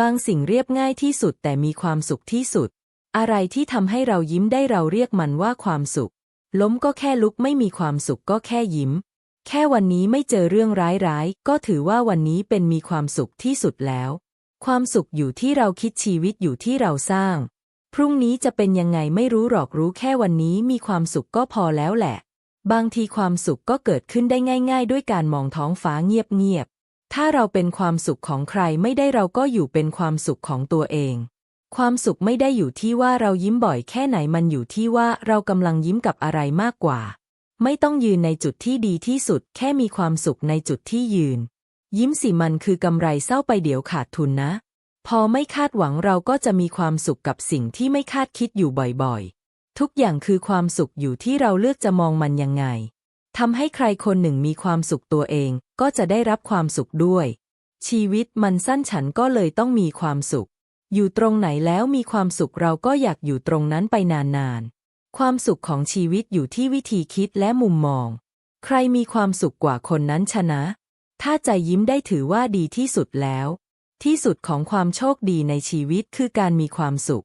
บางสิ่งเรียบง่ายที่สุดแต่มีความสุขที่สุด อะไรที่ทำให้เรายิ้มได้เราเรียกมันว่าความสุข ล้มก็แค่ลุกไม่มีความสุขก็แค่ยิ้ม แค่วันนี้ไม่เจอเรื่องร้ายๆ ก็ถือว่าวันนี้เป็นมีความสุขที่สุดแล้ว ความสุขอยู่ที่เราคิดชีวิตอยู่ที่เราสร้าง พรุ่งนี้จะเป็นยังไงไม่รู้หรอกรู้แค่วันนี้มีความสุขก็พอแล้วแหละ บางทีความสุขก็เกิดขึ้นได้ง่าย ๆ ด้วยการมองท้องฟ้าเงียบๆ ถ้าเราเป็นความสุขของใครไม่ได้เราก็อยู่เป็นความสุขของตัวเอง ความสุขไม่ได้อยู่ที่ว่าเรายิ้มบ่อยแค่ไหนมันอยู่ที่ว่าเรากำลังยิ้มกับอะไรมากกว่า ไม่ต้องยืนในจุดที่ดีที่สุด แค่มีความสุขในจุดที่ยืน ยิ้มสิมันคือกำไรเศร้าไปเดี๋ยวขาดทุนนะ พอไม่คาดหวังเราก็จะมีความสุขกับสิ่งที่ไม่คาดคิดอยู่บ่อยๆ ทุกอย่างคือความสุขอยู่ที่เราเลือกจะมองมันยังไง ทำให้ใครคนหนึ่งมีความสุขตัวเอง ก็จะได้รับความสุขด้วย ชีวิตมันสั้นฉันก็เลยต้องมีความสุข อยู่ตรงไหนแล้วมีความสุขเราก็อยากอยู่ตรงนั้นไปนานๆ ความสุขของชีวิตอยู่ที่วิธีคิดและมุมมอง ใครมีความสุขกว่าคนนั้นชนะ ถ้าใจยิ้มได้ถือว่าดีที่สุดแล้ว ที่สุดของความโชคดีในชีวิตคือการมีความสุข